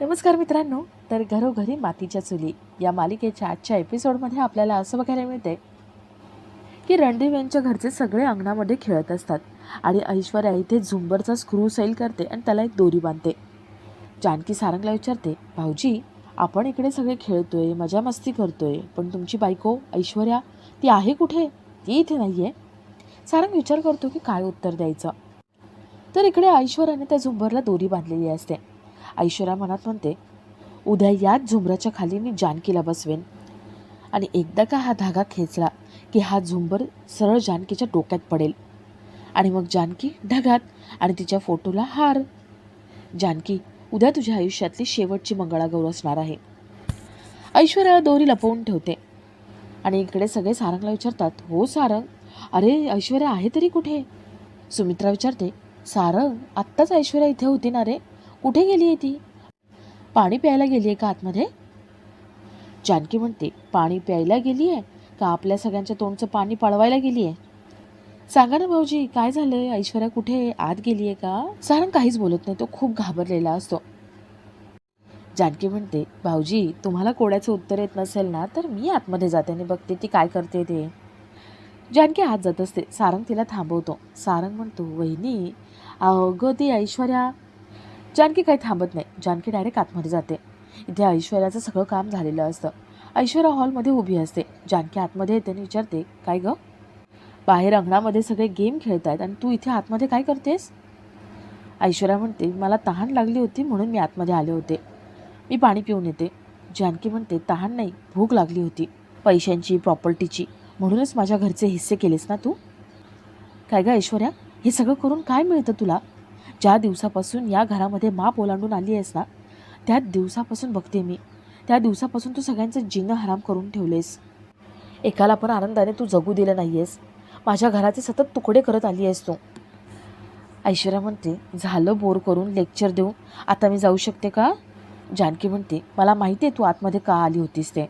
नमस्कार मित्रांनो. तर घरोघरी मातीच्या चुली या मालिकेच्या आजच्या एपिसोडमध्ये आपल्याला असं बघायला मिळते की रणदेव यांच्या घरचे सगळे अंगणामध्ये खेळत असतात आणि ऐश्वर्या इथे झुंबरचा स्क्रू सैल करते आणि त्याला एक दोरी बांधते. जानकी सारंगला विचारते भाऊजी आपण इकडे सगळे खेळतोय मजा मस्ती करतोय पण तुमची बायको ऐश्वर्या ती आहे कुठे? ती इथे नाही आहे सारंग विचार करतो की काय उत्तर द्यायचं. तर इकडे ऐश्वर्याने त्या झुंबरला दोरी बांधलेली असते. ऐश्वर्या मनात म्हणते उद्या याच झुंबराच्या खाली मी जानकीला बसवेन. आणि एकदा का हा धागा खेचला की हा झुंबर सरळ जानकीच्या डोक्यात पडेल. आणि मग जानकी ढगात आणि तिच्या फोटोला हार. जानकी उद्या तुझ्या आयुष्यातली शेवटची मंगळागौर असणार आहे. ऐश्वर्या दोरी लपवून ठेवते. आणि इकडे सगळे सारंगला विचारतात हो सारंग? अरे ऐश्वर्या आहे तरी कुठे? सुमित्रा विचारते सारंग आत्ताच ऐश्वर्या इथे होती ना रे? कुठे गेली आहे ती? पाणी प्यायला गेली आहे का आतमध्ये? जानकी म्हणते पाणी प्यायला गेली आहे का आपल्या सगळ्यांच्या तोंडचं पाणी पळवायला गेली आहे? सांगा ना भाऊजी काय झालंय? ऐश्वर्या कुठे? आत गेली आहे का? सारंग काहीच बोलत नाही तो खूप घाबरलेला असतो. जानकी म्हणते भाऊजी तुम्हाला कोड्याचं उत्तर येत नसेल ना तर मी आतमध्ये जाते आणि बघते ती काय करते ते. जानकी आत जात असते. सारंग तिला थांबवतो. सारंग म्हणतो वहिनी अगं ती ऐश्वर्या जानकी काही थांबत नाही. जानकी डायरेक्ट आतमध्ये जाते. इथे ऐश्वर्याचं सगळं काम झालेलं असतं. ऐश्वर्या हॉलमध्ये उभी असते. जानकी आतमध्ये येते आणि विचारते काय गं? बाहेर अंगणामध्ये सगळे गेम खेळत आहेत आणि तू इथे आतमध्ये काय करतेस? ऐश्वर्या म्हणते मला तहान लागली होती म्हणून मी आतमध्ये आले होते. मी पाणी पिऊन येते. जानकी म्हणते तहान नाही भूक लागली होती. पैशांची प्रॉपर्टीची म्हणूनच माझ्या घरचे हिस्से केलेस ना तू? काय गं ऐश्वर्या? हे सगळं करून काय मिळतं तुला? ज्या दिवसापासून या घरामध्ये माप ओलांडून आली आहेस ना त्या दिवसापासून बघते मी. त्या दिवसापासून तू सगळ्यांचं जीणं हराम करून ठेवलेस. एकाला पण आनंदाने तू जगू दिलं नाही आहेस माझ्या घराचे सतत तुकडे करत आली आहेस तू. ऐश्वर्या म्हणते झालं बोर करून लेक्चर देऊ आता मी जाऊ शकते का? जानकी म्हणते मला माहिती आहे तू आतमध्ये का आली होतीस ते.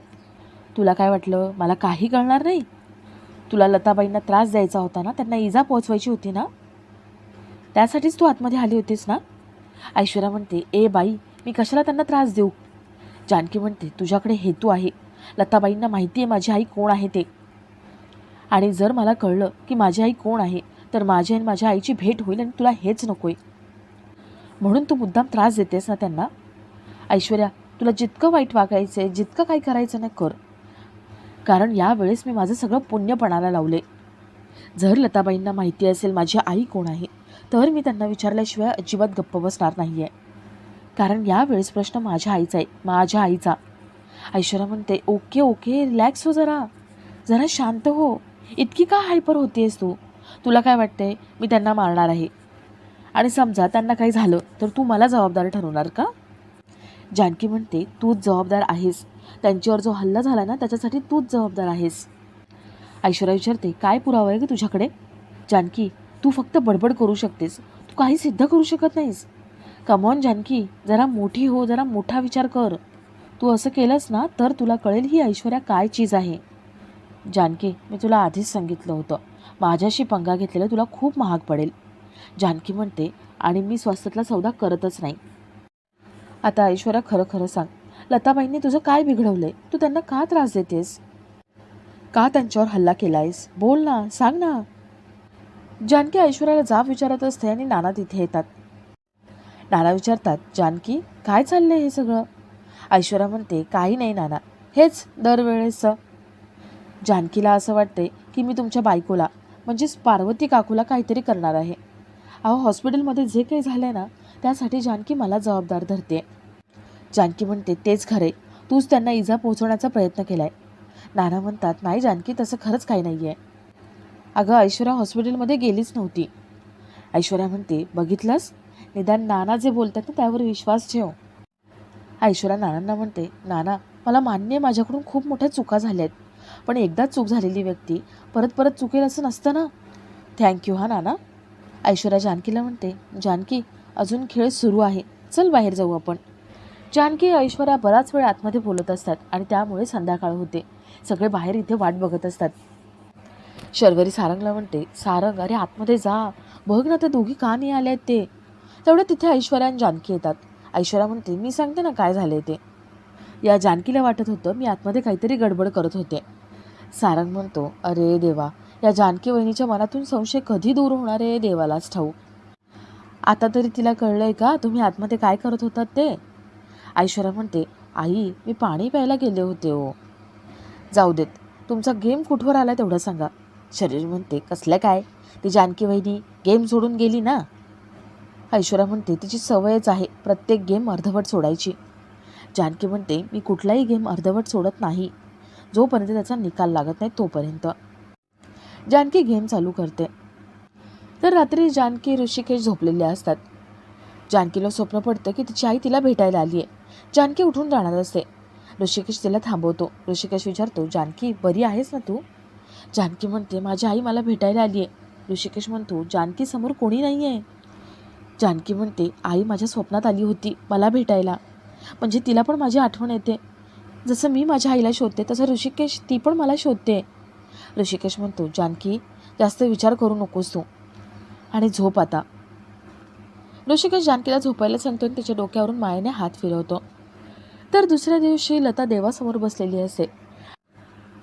तुला काय वाटलं? मला काही कळणार नाही? तुला लताबाईंना त्रास द्यायचा होता ना? त्यांना इजा पोचवायची होती ना? त्यासाठीच तू आतमध्ये आली होतीस ना? ऐश्वर्या म्हणते ए बाई मी कशाला त्यांना त्रास देऊ? जानकी म्हणते तुझ्याकडे हेतू आहे. लताबाईंना माहिती आहे माझी आई कोण आहे ते. आणि जर मला कळलं की माझी आई कोण आहे तर माझी आणि माझ्या आईची भेट होईल आणि तुला हेच नकोय. म्हणून तू मुद्दाम त्रास देतेस ना त्यांना? ऐश्वर्या तुला जितकं वाईट वागायचं आहे जितकं काही करायचं नाही कर. कारण यावेळेस मी माझं सगळं पुण्यपणाला लावले. जर लताबाईंना माहिती असेल माझी आई कोण आहे तर मी त्यांना विचारल्याशिवाय अजिबात गप्प बसणार नाही आहे कारण यावेळेस प्रश्न माझ्या आईचा आहे माझ्या आईचा. ऐश्वर्या म्हणते ओके ओके रिलॅक्स हो जरा. जरा शांत हो. इतकी का हायपर होतीयस तू? तुला काय वाटतंय? मी त्यांना मारणार आहे. आणि समजा त्यांना काही झालं तर तू मला जबाबदार ठरवणार का? जानकी म्हणते तूच जबाबदार आहेस. त्यांच्यावर जो हल्ला झाला ना त्याच्यासाठी तूच जबाबदार आहेस. ऐश्वर्या विचारते काय पुरावा आहे का तुझ्याकडे? जानकी तू फक्त बडबड करू शकतेस. तू काही सिद्ध करू शकत नाहीस. कमॉन जानकी जरा मोठी हो जरा मोठा विचार कर. तू असं केलंस ना तर तुला कळेल ही ऐश्वर्या काय चीज आहे. जानकी मी तुला आधीच सांगितलं होतं. माझ्याशी पंगा घेतलेलं तुला खूप महाग पडेल. जानकी म्हणते आणि मी स्वस्तातला सौदा करतच नाही. आता ऐश्वर्या खरं खरं सांग लताबाईंनी तुझं काय बिघडवलंय? तू त्यांना का त्रास देतेस? का त्यांच्यावर हल्ला केलायस? बोल ना सांग ना. जानकी ऐश्वर्याला जाब विचारत असते आणि नाना तिथे येतात. नाना विचारतात जानकी काय चाललंय हे सगळं? ऐश्वर्या म्हणते काही नाही नाना हेच दरवेळेस. जानकीला असं वाटते की मी तुमच्या बायकोला म्हणजेच पार्वती काकूला काहीतरी करणार आहे. अहो हॉस्पिटलमध्ये जे काही झालं आहे ना त्यासाठी जानकी मला जबाबदार धरते जानकी म्हणते तेच खरे तूच त्यांना इजा पोहोचवण्याचा प्रयत्न केला आहे नाना म्हणतात नाही जानकी तसं खरंच काही नाही आहे अगं ऐश्वर्या हॉस्पिटलमध्ये गेलीच नव्हती. ऐश्वर्या म्हणते बघितलंस? निदान नाना जे बोलतात ना त्यावर विश्वास ठेव. ऐश्वर्या नानांना म्हणते नाना मला मान्य आहे माझ्याकडून खूप मोठ्या चुका झाल्या आहेत पण एकदाच चूक झालेली व्यक्ती परत परत चुकेल असं नसतं ना. थँक्यू हा नाना. ऐश्वर्या जानकीला म्हणते जानकी अजून खेळ सुरू आहे. चल बाहेर जाऊ आपण. जानकी ऐश्वर्या बराच वेळ आतमध्ये बोलत असतात आणि त्यामुळे संध्याकाळ होते. सगळे बाहेर इथे वाट बघत असतात. शर्वरी सारंगला म्हणते सारंग अरे आतमध्ये जा. बघ ना ते दोघी का नाही आले आहेत ते. तेवढं तिथे ऐश्वर्या आणि जानकी येतात. ऐश्वर्या म्हणते मी सांगते ना काय झाले ते. या जानकीला वाटत होतं मी आतमध्ये काहीतरी गडबड करत होते. सारंग म्हणतो अरे देवा या जानकी वहिनीच्या मनातून संशय कधी दूर होणार आहे देवालाच ठाऊ आता तरी तिला कळलंय का तुम्ही आतमध्ये काय करत होतात ते? ऐश्वर्या म्हणते आई मी पाणी प्यायला गेले होते हो. जाऊ देत. तुमचा गेम कुठवर आला तेवढं सांगा. शरीर म्हणते कसलं काय? ती जानकी वहिनी गेम सोडून गेली ना? ऐश्वर्या म्हणते तिची सवयच आहे प्रत्येक गेम अर्धवट सोडायची. जानकी म्हणते मी कुठलाही गेम अर्धवट सोडत नाही. जोपर्यंत त्याचा निकाल लागत नाही तोपर्यंत. जानकी गेम चालू करते. तर रात्री जानकी ऋषिकेश झोपलेले असतात. जानकीला स्वप्न पडतं की तिची आई तिला भेटायला आली आहे जानकी उठून जाणार असते. ऋषिकेश तिला थांबवतो. ऋषिकेश विचारतो जानकी बरी आहेस ना तू? जानकी म्हणते माझी आई मला भेटायला आली आहे ऋषिकेश म्हणतो जानकी समोर कोणी नाही आहे जानकी म्हणते आई माझ्या स्वप्नात आली होती मला भेटायला. म्हणजे तिला पण माझी आठवण येते. जसं मी माझ्या आईला शोधते तसं ऋषिकेश ती पण मला शोधते. ऋषिकेश म्हणतो जानकी जास्त विचार करू नकोस तू. आणि झोप आता. ऋषिकेश जानकीला झोपायला सांगतो आणि तिच्या डोक्यावरून मायेने हात फिरवतो. तर दुसऱ्या दिवशी लता देवासमोर बसलेली असते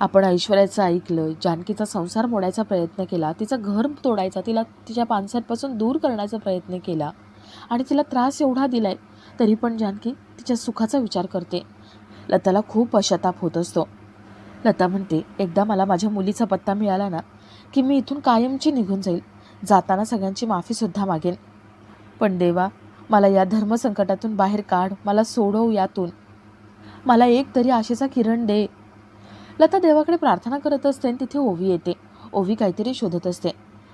आपण ऐश्वर्याचं ऐकलं जानकीचा संसार मोडायचा प्रयत्न केला तिचं घर तोडायचा तिला तिच्या पानसारपासून दूर करण्याचा प्रयत्न केला आणि तिला त्रास एवढा दिलाय तरी पण जानकी तिच्या सुखाचा विचार करते. लताला खूप पश्चाताप होत असतो. लता म्हणते एकदा मला माझ्या मुलीचा पत्ता मिळाला ना की मी इथून कायमची निघून जाईल. जाताना सगळ्यांची माफीसुद्धा मागेन. पण देवा मला या धर्मसंकटातून बाहेर काढ मला सोडव यातून. मला एक तरी आशेचा किरण दे. लता देवाकडे प्रार्थना करत असते आणि तिथे ओवी येते. ओवी काहीतरी शोधत असते.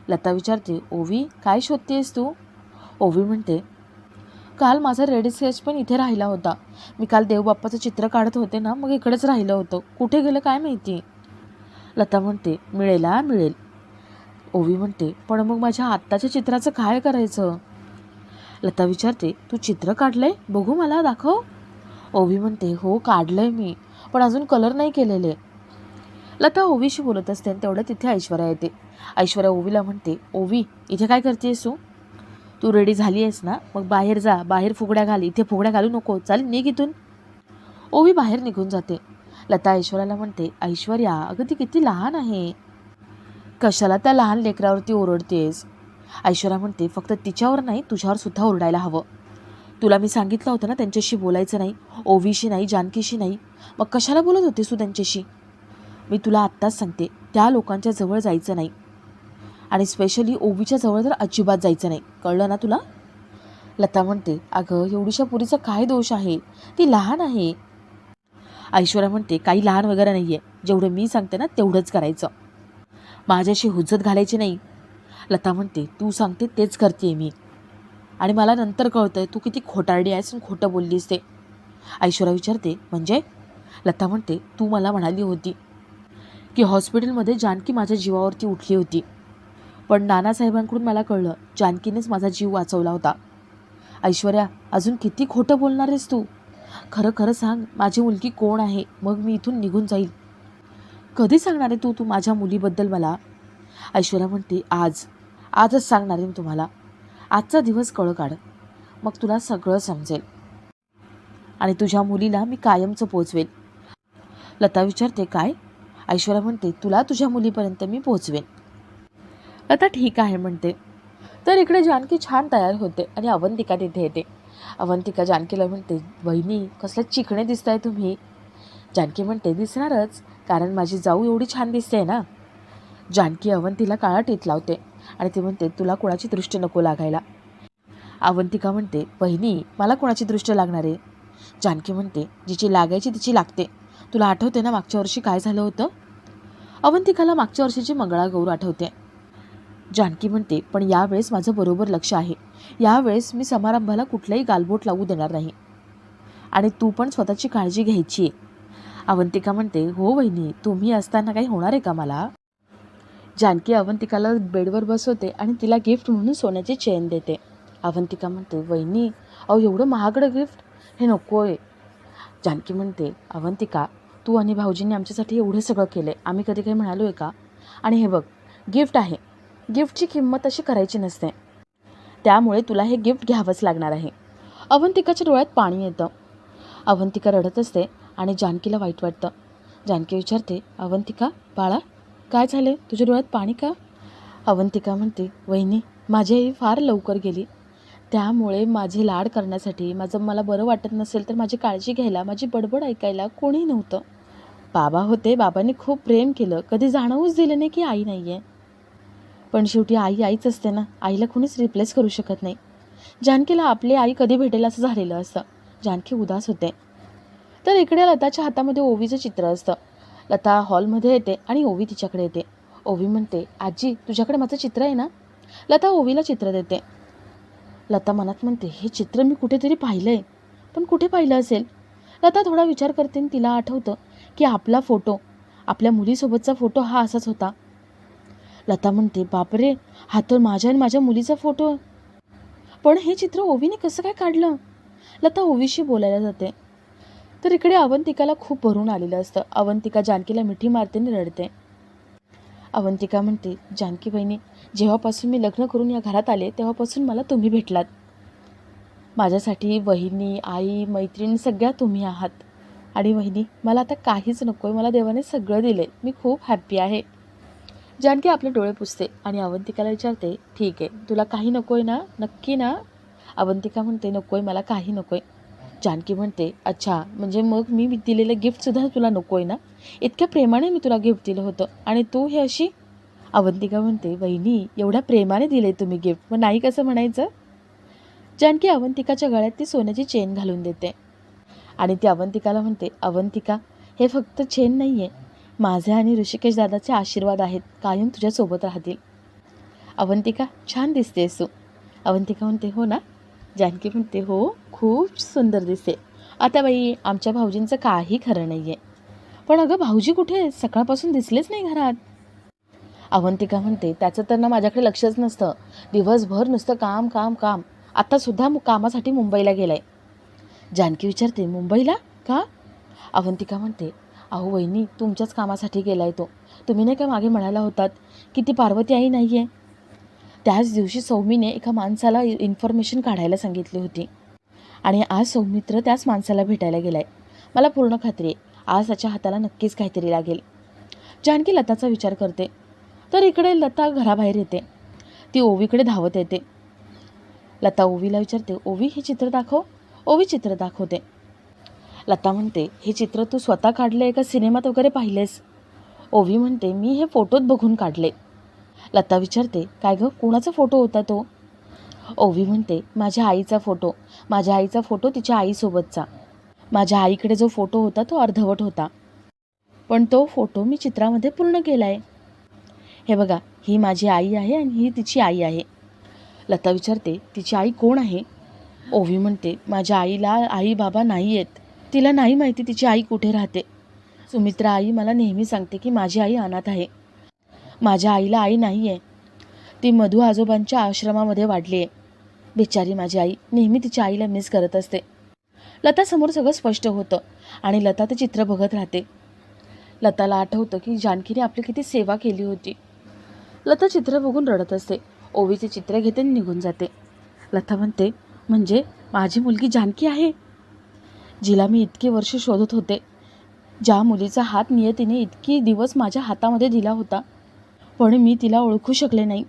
लता विचारते ओवी काय शोधतेस तू? ओवी म्हणते काल माझा रेडी स्केच पण इथे राहिला होता. मी काल देवबाप्पाचं चित्र काढत होते ना मग इकडेच राहिलं होतं. कुठे गेलं काय माहिती? लता म्हणते मिळेल हा मिळेल. ओवी म्हणते पण मग माझ्या आत्ताच्या चित्राचं काय करायचं? लता विचारते तू चित्र काढलंय? बघू मला दाखव. ओवी म्हणते हो काढलंय मी पण अजून कलर नाही केलेले. लता ओवीशी बोलत असते आणि तेवढं तिथे ऐश्वर्या येते. ऐश्वर्या ओवीला म्हणते ओवी इथे काय करतेस तू? तू रेडी झाली आहेस ना? मग बाहेर जा बाहेर फुगड्या घाल इथे फुगड्या घालू नको चालेल निघ इथून. ओवी बाहेर निघून जाते. लता ऐश्वर्याला म्हणते ऐश्वर्या अगं ती किती लहान आहे. कशाला त्या लहान लेकरावरती ओरडतेस ऐश्वर्या म्हणते फक्त तिच्यावर नाही तुझ्यावर सुद्धा ओरडायला हवं. तुला मी सांगितलं होतं ना त्यांच्याशी बोलायचं नाही ओवीशी नाही जानकीशी नाही. मग कशाला बोलत होतेस तू त्यांच्याशी? मी तुला आत्ताच सांगते त्या लोकांच्या जवळ जायचं नाही. आणि स्पेशली ओवीच्या जवळ तर अजिबात जायचं नाही. कळलं ना तुला? लता म्हणते अगं एवढीशा पुरीचा काय दोष आहे? ती लहान आहे. ऐश्वर्या म्हणते काही लहान वगैरे नाही आहे जेवढं मी सांगते ना तेवढंच करायचं. माझ्याशी हुज्जत घालायची नाही. लता म्हणते तू सांगते तेच करते मी. आणि मला नंतर कळतंय तू किती खोटारडी आहेस आणि खोटं बोललीस ते. ऐश्वर्या विचारते म्हणजे? लता म्हणते तू मला म्हणाली होती की हॉस्पिटलमध्ये जानकी माझ्या जीवावरती उठली होती. पण नानासाहेबांकडून मला कळलं जानकीनेच माझा जीव वाचवला होता. ऐश्वर्या अजून किती खोटं बोलणार आहेस तू? खरं खरं सांग माझी मुलगी कोण आहे? मग मी इथून निघून जाईल. कधी सांगणार आहे तू तू माझ्या मुलीबद्दल मला? ऐश्वर्या म्हणते आज. आजच सांगणार आहे मी तुम्हाला. आजचा दिवस कळ काढ. मग तुला सगळं समजेल. आणि तुझ्या मुलीला मी कायमचं पोचवेल. लता विचारते काय? ऐश्वर्या म्हणते तुला तुझ्या मुलीपर्यंत मी पोचवेन. आता ठीक आहे म्हणते. तर इकडे जानकी छान तयार होते आणि अवंतिका तिथे येते. अवंतिका जानकीला म्हणते वहिनी कसले चिकणे दिसताय तुम्ही. जानकी म्हणते दिसणारच कारण माझी जाऊ एवढी छान दिसते ना. जानकी अवंतीला काळा टीत लावते आणि ती म्हणते तुला कोणाची दृष्टी नको लागायला. अवंतिका म्हणते बहिणी मला कोणाची दृष्टी लागणार आहे? जानकी म्हणते जिची लागायची तिची लागते. तुला आठवते ना मागच्या वर्षी काय झालं होतं? अवंतिकाला मागच्या वर्षीची मंगळागौर आठवते. जानकी म्हणते पण यावेळेस माझं बरोबर लक्ष आहे. यावेळेस मी समारंभाला कुठलाही गालबोट लावू देणार नाही. आणि तू पण स्वतःची काळजी घ्यायची आहे. अवंतिका म्हणते हो वहिनी तुम्ही असताना काही होणार आहे का मला? जानकी अवंतिकाला बेडवर बसवते आणि तिला गिफ्ट म्हणून सोन्याची चेन देते. अवंतिका म्हणते वहिनी अहो एवढं महागडं गिफ्ट? हे नको आहे जानकी म्हणते अवंतिका तू आणि भाऊजींनी आमच्यासाठी एवढं सगळं केलं आहे आम्ही कधी काही म्हणालो आहे का? आणि हे बघ गिफ्ट आहे. गिफ्टची किंमत अशी करायची नसते. त्यामुळे तुला हे गिफ्ट घ्यावंच लागणार आहे. अवंतिकाच्या डोळ्यात पाणी येतं. अवंतिका रडत असते आणि जानकीला वाईट वाटतं. जानकी विचारते अवंतिका बाळा काय झाले तुझ्या डोळ्यात पाणी का? अवंतिका म्हणते वहिनी माझी आई फार लवकर गेली. त्यामुळे माझे लाड करण्यासाठी माझं मला बरं वाटत नसेल तर माझी काळजी घ्यायला माझी बडबड ऐकायला कोणी नव्हतं. बाबा होते बाबांनी खूप प्रेम केलं. कधी जाणवूच दिलं नाही की आई नाही आहे पण शेवटी आई आईच असते ना. आईला कुणीच रिप्लेस करू शकत नाही. जानकीला आपली आई कधी भेटेल असं झालेलं असतं. जानकी उदास होते. तर इकडे लताच्या हातामध्ये ओवीचं चित्र असतं. लता हॉलमध्ये येते आणि ओवी तिच्याकडे येते. ओवी म्हणते आजी तुझ्याकडे माझं चित्र आहे ना? लता ओवीला चित्र देते. लता मनात म्हणते हे चित्र मी कुठेतरी पाहिलं आहे पण कुठे पाहिलं असेल? लता थोडा विचार करते आणि तिला आठवतं. की आपला फोटो आपल्या मुलीसोबतचा फोटो हा असाच होता. लता म्हणते बापरे हा तर माझ्या आणि माझ्या मुलीचा फोटो. पण हे चित्र ओवीने कसं काय काढलं? लता ओवीशी बोलायला जाते. तर इकडे अवंतिकाला खूप भरून आलेलं असतं. अवंतिका जानकीला मिठी मारते आणि रडते. अवंतिका म्हणते जानकी बहिणी जेव्हापासून मी लग्न करून या घरात आले तेव्हापासून मला तुम्ही भेटलात. माझ्यासाठी वहिनी आई मैत्रीण सगळ्या तुम्ही आहात. आणि वहिनी मला आता काहीच नको आहे मला देवाने सगळं दिलं आहे मी खूप हॅप्पी आहे. जानकी आपले डोळे पुसते आणि अवंतिकाला विचारते ठीक आहे तुला काही नको आहे ना? नक्की ना? अवंतिका म्हणते नको आहे मला काही नको आहे जानकी म्हणते अच्छा म्हणजे मग मी दिलेलं गिफ्टसुद्धा तुला नको आहे ना? इतक्या प्रेमाने मी तुला गिफ्ट दिलं होतं. आणि तू हे अशी? अवंतिका म्हणते वहिनी एवढ्या प्रेमाने दिले तुम्ही गिफ्ट मग नाही कसं म्हणायचं? जानकी अवंतिकाच्या गळ्यात ती सोन्याची चेन घालून देते. आणि ती अवंतिकाला म्हणते अवंतिका हे फक्त चेन नाही आहे माझे आणि ऋषिकेश दादाचे आशीर्वाद आहेत. कायम तुझ्यासोबत राहतील. अवंतिका छान दिसते सू अवंतिका म्हणते हो ना? जानकी म्हणते हो खूप सुंदर दिसते. आता बाई आमच्या भाऊजींचं काही खरं नाही आहे पण अगं भाऊजी कुठे सकाळपासून दिसलेच नाही घरात. अवंतिका म्हणते त्याचं तर ना माझ्याकडे लक्षच नसतं. दिवसभर नुसतं काम काम काम. आत्तासुद्धा मु- कामासाठी मुंबईला गेलाय. जानकी विचारते मुंबईला का? अवंतिका म्हणते अहो वहिनी तुमच्याच कामासाठी गेलाय तो. तुम्ही नाही का मागे म्हणायला होतात की ती पार्वती आई नाही आहे त्याच दिवशी सौमीने एका माणसाला इन्फॉर्मेशन काढायला सांगितली होती. आणि आज सौमित्र त्याच माणसाला भेटायला गेलाय. मला पूर्ण खात्री आहे. आज त्याच्या हाताला नक्कीच काहीतरी लागेल. जानकी लताचा विचार करते. तर इकडे लता घराबाहेर येते. ती ओवीकडे धावत येते. लता ओवीला विचारते ओवी हे चित्र दाखव. ओवी चित्र दाखवते. लता म्हणते हे चित्र तू स्वतः काढले आहे का सिनेमात वगैरे पाहिलेस ओवी म्हणते मी हे फोटोत बघून काढले. लता विचारते काय गं कोणाचा फोटो होता तो? ओवी म्हणते माझ्या आईचा फोटो माझ्या आईचा फोटो तिच्या आईसोबतचा. माझ्या आईकडे जो फोटो होता तो अर्धवट होता. पण तो फोटो मी चित्रामध्ये पूर्ण केला आहे हे बघा ही माझी आई आहे आणि ही तिची आई आहे. लता विचारते तिची आई कोण आहे? ओवी म्हणते माझ्या आईला आई बाबा नाही आहेत तिला नाही माहिती तिची आई कुठे राहते. सुमित्रा आई मला नेहमी सांगते की माझी आई अनाथ आहे. माझ्या आईला आई नाही आहे. ती मधू आजोबांच्या आश्रमामध्ये वाढली आहे. बिचारी माझी आई नेहमी तिच्या आईला मिस करत असते. लतासमोर सगळं स्पष्ट होतं आणि लता ते चित्र बघत राहते. लताला आठवतं की जानकीने आपली किती सेवा केली होती. लता चित्र बघून रडत असते. ओवीचे चित्र घेते आणि निघून जाते. लता म्हणते म्हणजे माझी मुलगी जानकी आहे? जिला मी इतकी वर्ष शोधत होते. ज्या मुलीचा हात नियतीने इतकी दिवस माझ्या हातामध्ये दिला होता पण मी तिला ओळखू शकले नाही.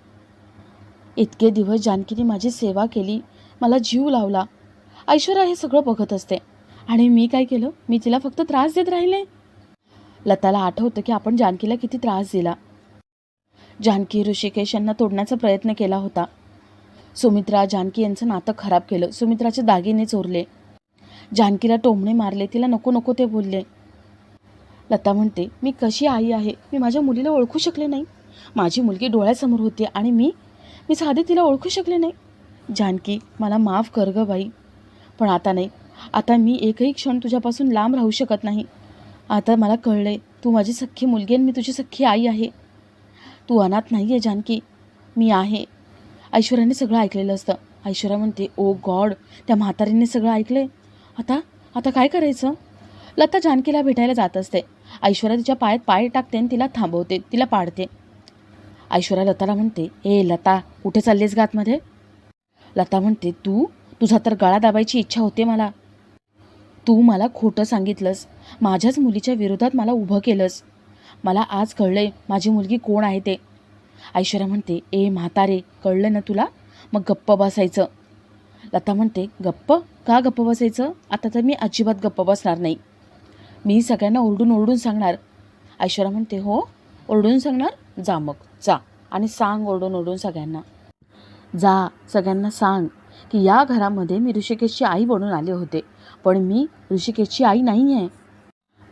इतके दिवस जानकीने माझी सेवा केली मला जीव लावला. ऐश्वर्या हे सगळं बघत असते. आणि मी काय केलं? मी तिला फक्त त्रास देत राहिले. लताला आठवतं की आपण जानकीला किती त्रास दिला. जानकी ऋषिकेश यांना तोडण्याचा प्रयत्न केला होता. सुमित्रा जानकी यांचं नातं खराब केलं. सुमित्राचे दागिने चोरले. जानकीला टोमणे मारले. तिला नको नको ते बोलले. लता म्हणते मी कशी आई आहे? मी माझ्या मुलीला ओळखू शकले नाही. माझी मुलगी डोळ्यासमोर होती आणि मी मी साधे तिला ओळखू शकले नाही. जानकी मला माफ कर गं बाई. पण आता नाही. आता मी एकही क्षण तुझ्यापासून लांब राहू शकत नाही. आता मला कळले तू माझी सख्खी मुलगी आणि मी तुझी सख्खी आई आहे. तू अनाथ नाही आहे जानकी. मी आहे. ऐश्वर्याने सगळं ऐकलेलं असतं. ऐश्वर्या म्हणते ओ गॉड त्या म्हातारीने सगळं ऐकले आता आता काय करायचं? लता जानकीला भेटायला जात असते. ऐश्वर्या तिच्या पायात पाय टाकते आणि तिला थांबवते तिला पाडते. ऐश्वर्या लताला म्हणते ए लता कुठे चाललीस गातमध्ये लता म्हणते तू तुझा तर गळा दाबायची इच्छा होते मला. तू मला खोटं सांगितलंस. माझ्याच मुलीच्या विरोधात मला उभं केलंस. मला आज कळलंय माझी मुलगी कोण आहे ते. ऐश्वर्या म्हणते ए म्हातारे कळलं ना तुला? मग गप्प बसायचं. लता म्हणते गप्प? का गप्प बसायचं? आता तर मी अजिबात गप्प बसणार नाही. मी सगळ्यांना ओरडून ओरडून सांगणार. ऐश्वर्या म्हणते हो ओरडून सांगणार? जा मग जा आणि सांग ओरडून ओरडून सगळ्यांना. जा सगळ्यांना सांग की या घरामध्ये मी ऋषिकेशची आई बनून आले होते पण मी ऋषिकेशची आई नाही आहे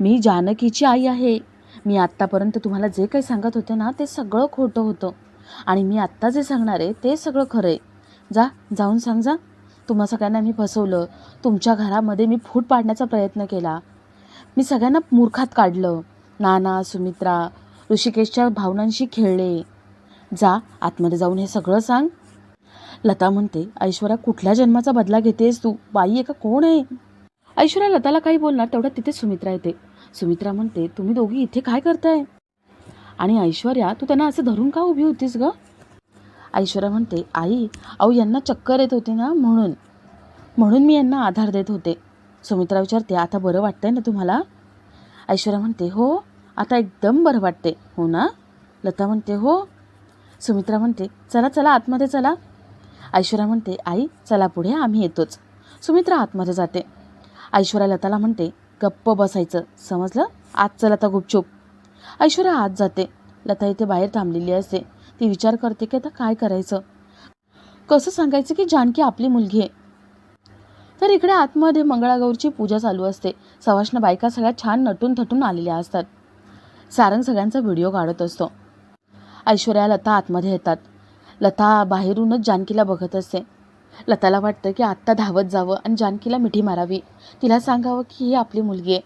मी जानकीची आई आहे. मी आत्तापर्यंत तुम्हाला जे काही सांगत होते ना ते सगळं खोटं होतं. आणि मी आत्ता जे सांगणार आहे ते सगळं खरं आहे. जा जाऊन सांग जा. तुम्हा सगळ्यांना मी फसवलं. तुमच्या घरामध्ये मी फूट पाडण्याचा प्रयत्न केला. मी सगळ्यांना मूर्खात काढलं. नाना सुमित्रा ऋषिकेशच्या भावनांशी खेळले. जा आतमध्ये जाऊन हे सगळं सांग. लता म्हणते ऐश्वर्या कुठल्या जन्माचा बदला घेतेस तू? बाई आहे का कोण आहे? ऐश्वर्या लताला काही बोलणार तेवढ्यात तिथे सुमित्रा येते. सुमित्रा म्हणते तुम्ही दोघी इथे काय करताय? आणि ऐश्वर्या तू त्यांना असं धरून का उभी होतीस ग? ऐश्वर्या म्हणते आई अहो यांना चक्कर येत होती ना म्हणून. म्हणून मी यांना आधार देत होते. सुमित्रा विचारते आता बरं वाटतंय ना तुम्हाला? ऐश्वर्या म्हणते हो आता एकदम बरं वाटते हो ना? लता म्हणते हो. सुमित्रा म्हणते चला चला आतमध्ये चला. ऐश्वर्या म्हणते आई चला पुढे आम्ही येतोच. सुमित्रा आतमध्ये जाते. ऐश्वर्या लताला म्हणते गप्प बसायचं. समजलं? आज लता गुपचूप. ऐश्वर्या आत जाते. लता इथे बाहेर थांबलेली असते. ती विचार करते की आता काय करायचं? कसं सांगायचं की जानकी आपली मुलगी आहे. तर इकडे आतमध्ये मंगळागौरची पूजा चालू असते. सवाष्ण बायका सगळ्या छान नटून थटून आलेल्या असतात. सारंग सगळ्यांचा व्हिडिओ काढत असतो. ऐश्वर्या लता आतमध्ये येतात. लता बाहेरूनच जानकीला बघत असते. लताला वाटतं की आत्ता धावत जावं आणि जानकीला मिठी मारावी. तिला सांगावं की ही आपली मुलगी आहे.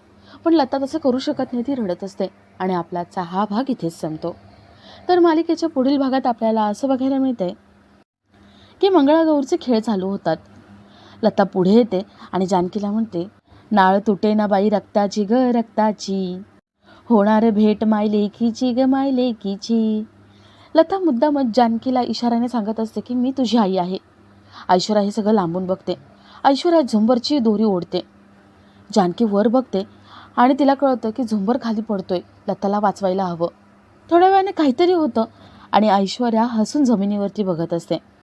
पण लता तसं करू शकत नाही ती रडत असते आणि आपलाचा हा भाग इथेच संपतो. तर मालिकेच्या पुढील भागात आपल्याला असं बघायला मिळतंय की मंगळागौरचे खेळ चालू होतात. लता पुढे येते आणि जानकीला म्हणते नाळ तुटे ना बाई रक्ताची ग रक्ताची. होणार भेट माय लेखीची ग माय लेकीची लता मुद्दामच जानकीला इशाऱ्याने सांगत असते की मी तुझी आई आहे. ऐश्वर्या हे सगळं लांबून बघते. ऐश्वर्या झुंबरची दोरी ओढते. जानकी वर बघते आणि तिला कळतं की झुंबर खाली पडतोय. लताला वाचवायला हवं. थोड्या वेळाने काहीतरी होतं आणि ऐश्वर्या हसून जमिनीवरती बघत असते.